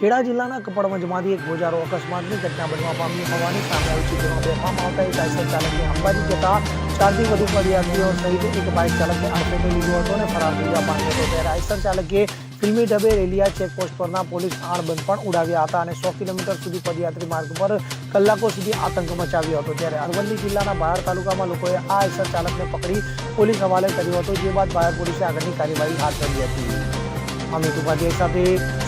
ખેડા જિલ્લાના કપડવંજમાંથી એક ગોજારો અકસ્માતની ઘટના બનવા પામી હોવાની સામે આવી છે. જેમાં બેફામ આવતા એક આઈસર ચાલકને અંબાજી જતા ચારથી વધુ ફરિયાદીઓ સહિત એક બાઇક ચાલકને આડફેટે લીધો હતો અને ફરાર થઈ પામ્યો હતો ત્યારે આયસર ચાલકે ફિલ્મી ઢબે રેલિયા ચેકપોસ્ટ પરના પોલીસ આણબંધ પણ ઉડાવ્યા હતા અને સો કિલોમીટર સુધી પદયાત્રી માર્ગ પર કલાકો સુધી આતંક મચાવ્યો હતો. ત્યારે અરવલ્લી જિલ્લાના બાયર તાલુકામાં લોકોએ આ આઈસર ચાલકને પકડી પોલીસ હવાલે કર્યો હતો, જે બાદ બાયર પોલીસે આગળની કાર્યવાહી હાથ ધરી હતી. અમિત ઉપાધ્યાય સાથે